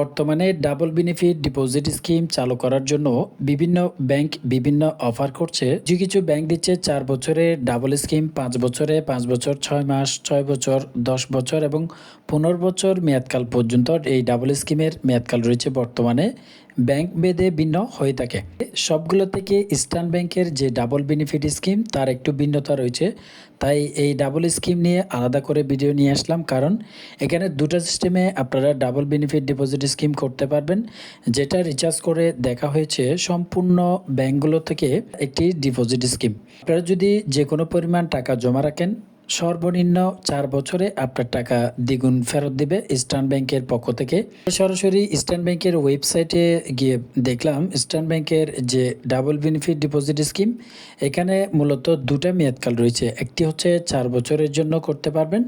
বর্তমানে double benefit deposit scheme চালু করার জন্য বিভিন্ন ব্যাংক বিভিন্ন অফার করছে। কিছু কিছু ব্যাংক দিচ্ছে চার বছরে ডাবল স্কিম, পাঁচ বছরে পাঁচ বছর, ছয় মাস, ছয় বছর, দশ বছর এবং পনেরো বছর মেয়াদকাল পর্যন্ত এই ডাবল স্কিমের মেয়াদকাল রয়েছে বর্তমানে। ব্যাংক বেদে ভিন্ন হয়ে থাকে। সবগুলো থেকে ইস্টার্ন ব্যাংকের যে ডাবল বেনিফিট স্কিম, তার একটু ভিন্নতা রয়েছে। তাই এই ডাবল স্কিম নিয়ে আলাদা করে ভিডিও নিয়ে আসলাম কারণ এখানে দুটো সিস্টেমে আপনারা ডাবল বেনিফিট ডিপোজিট স্কিম করতে পারবেন। যেটা রিচার্জ করে দেখা হয়েছে সম্পূর্ণ ব্যাংকগুলো থেকে একটি ডিপোজিট স্কিম। আপনারা যদি যে কোনো পরিমাণ টাকা জমা রাখেন সর্বনিম্ন চার বছরে আপনার টাকা দ্বিগুণ ফেরত দিবে ইস্টার্ন ব্যাংকের পক্ষ থেকে। সরাসরি ইস্টার্ন ব্যাংকের ওয়েবসাইটে গিয়ে দেখলাম, ইস্টার্ন ব্যাংকের যে ডাবল বেনিফিট ডিপোজিট স্কিম, এখানে মূলত দুটা মেয়াদকাল রয়েছে। একটি হচ্ছে চার বছরের জন্য করতে পারবেন,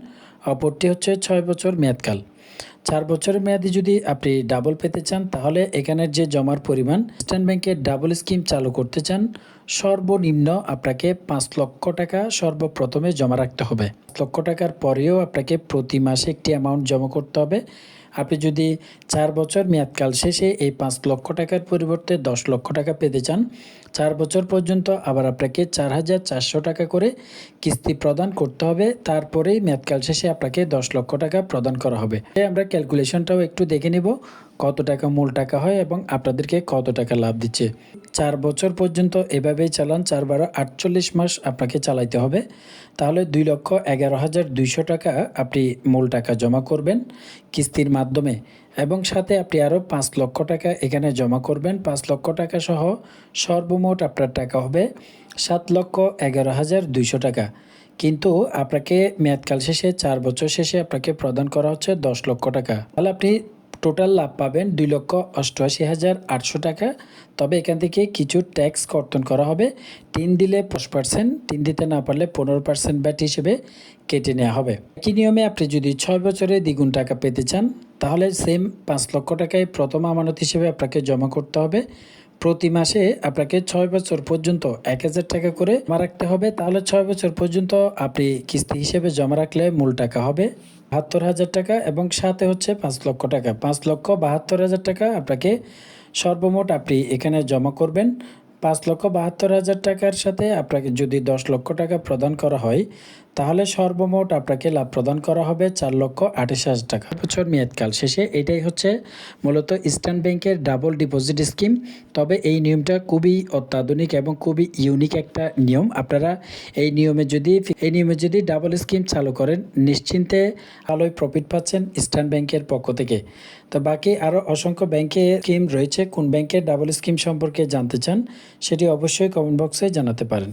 অপরটি হচ্ছে ছয় বছর মেয়াদকাল। চার বছরের মেয়াদি যদি আপনি ডাবল পেতে চান, তাহলে এখানের যে জমার পরিমাণ স্টেট ব্যাংকের ডাবল স্কিম চালু করতে চান, সর্বনিম্ন আপনাকে পাঁচ লক্ষ টাকা সর্বপ্রথমে জমা রাখতে হবে। লক্ষ টাকার পরেও আপনাকে প্রতি মাসে একটি অ্যামাউন্ট জমা করতে হবে। আপনি যদি চার বছর মেয়াদকাল শেষে এই পাঁচ লক্ষ টাকার পরিবর্তে দশ লক্ষ টাকা পেতে চান, চার বছর পর্যন্ত আবার আপনাকে চার হাজার চারশো টাকা করে কিস্তি প্রদান করতে হবে। তারপরেই মেয়াদকাল শেষে আপনাকে দশ লক্ষ টাকা প্রদান করা হবে। আমরা ক্যালকুলেশনটাও একটু দেখে নেব কত টাকা মূল টাকা হয় এবং আপনাদেরকে কত টাকা লাভ দিচ্ছে। চার বছর পর্যন্ত এভাবেই চালান, চার বারো আটচল্লিশ মাস আপনাকে চালাইতে হবে। তাহলে দুই লক্ষ এগারো হাজার দুইশো টাকা আপনি মূল টাকা জমা করবেন। কিস্তির মাধ্যমে এবং সাথে আপনি আরও পাঁচ লক্ষ টাকা এখানে জমা করবেন। পাঁচ লক্ষ টাকা সহ সর্বমোট আপনার টাকা হবে সাত লক্ষ এগারো হাজার দুইশো টাকা। কিন্তু আপনাকে মেয়াদকাল শেষে, চার বছর শেষে আপনাকে প্রদান করা হচ্ছে দশ লক্ষ টাকা। তাহলে আপনি টোটাল লাভ পাবেন দুই লক্ষ অষ্টআশি হাজার আটশো টাকা। তবে এখান থেকে কিছু ট্যাক্স কর্তন করা হবে। তিন দিলে দশ পার্সেন্ট, তিন দিতে না পারলে পনেরো পার্সেন্ট ব্যাট হিসেবে কেটে নেওয়া হবে। একই নিয়মে আপনি যদি ছয় বছরে দ্বিগুণ টাকা পেতে চান তাহলে সেম পাঁচ লক্ষ টাকায় প্রথম আমানত হিসেবে আপনাকে জমা করতে হবে। প্রতি মাসে আপনাকে ছয় বছর পর্যন্ত এক হাজার টাকা করে জমা রাখতে হবে। তাহলে ছয় বছর পর্যন্ত আপনি কিস্তি হিসেবে জমা রাখলে মূল টাকা হবে বাহাত্তর হাজার টাকা এবং সাথে হচ্ছে পাঁচ লক্ষ টাকা। পাঁচ লক্ষ বাহাত্তর হাজার টাকা আপনাকে সর্বমোট আপনি এখানে জমা করবেন। পাঁচ লক্ষ বাহাত্তর হাজার টাকার সাথে আপনাকে যদি দশ লক্ষ টাকা প্রদান করা হয়, তাহলে সর্বমোট আপনাকে লাভ প্রদান করা হবে চার লক্ষ আঠাশ হাজার টাকা। বছর মেয়াদকাল শেষে এটাই হচ্ছে মূলত ইস্টার্ন ব্যাংকের ডাবল ডিপোজিট স্কিম। তবে এই নিয়মটা খুবই অত্যাধুনিক এবং খুবই ইউনিক একটা নিয়ম। আপনারা এই নিয়মে যদি, এই নিয়মে যদি ডাবল স্কিম চালু করেন, নিশ্চিন্তে আলোয় প্রফিট পাচ্ছেন ইস্টার্ন ব্যাংকের পক্ষ থেকে। তো বাকি আরও অসংখ্য ব্যাংকে স্কিম রয়েছে। কোন ব্যাংকের ডাবল স্কিম সম্পর্কে জানতে চান সেটি অবশ্যই কমেন্ট বক্সে জানাতে পারেন।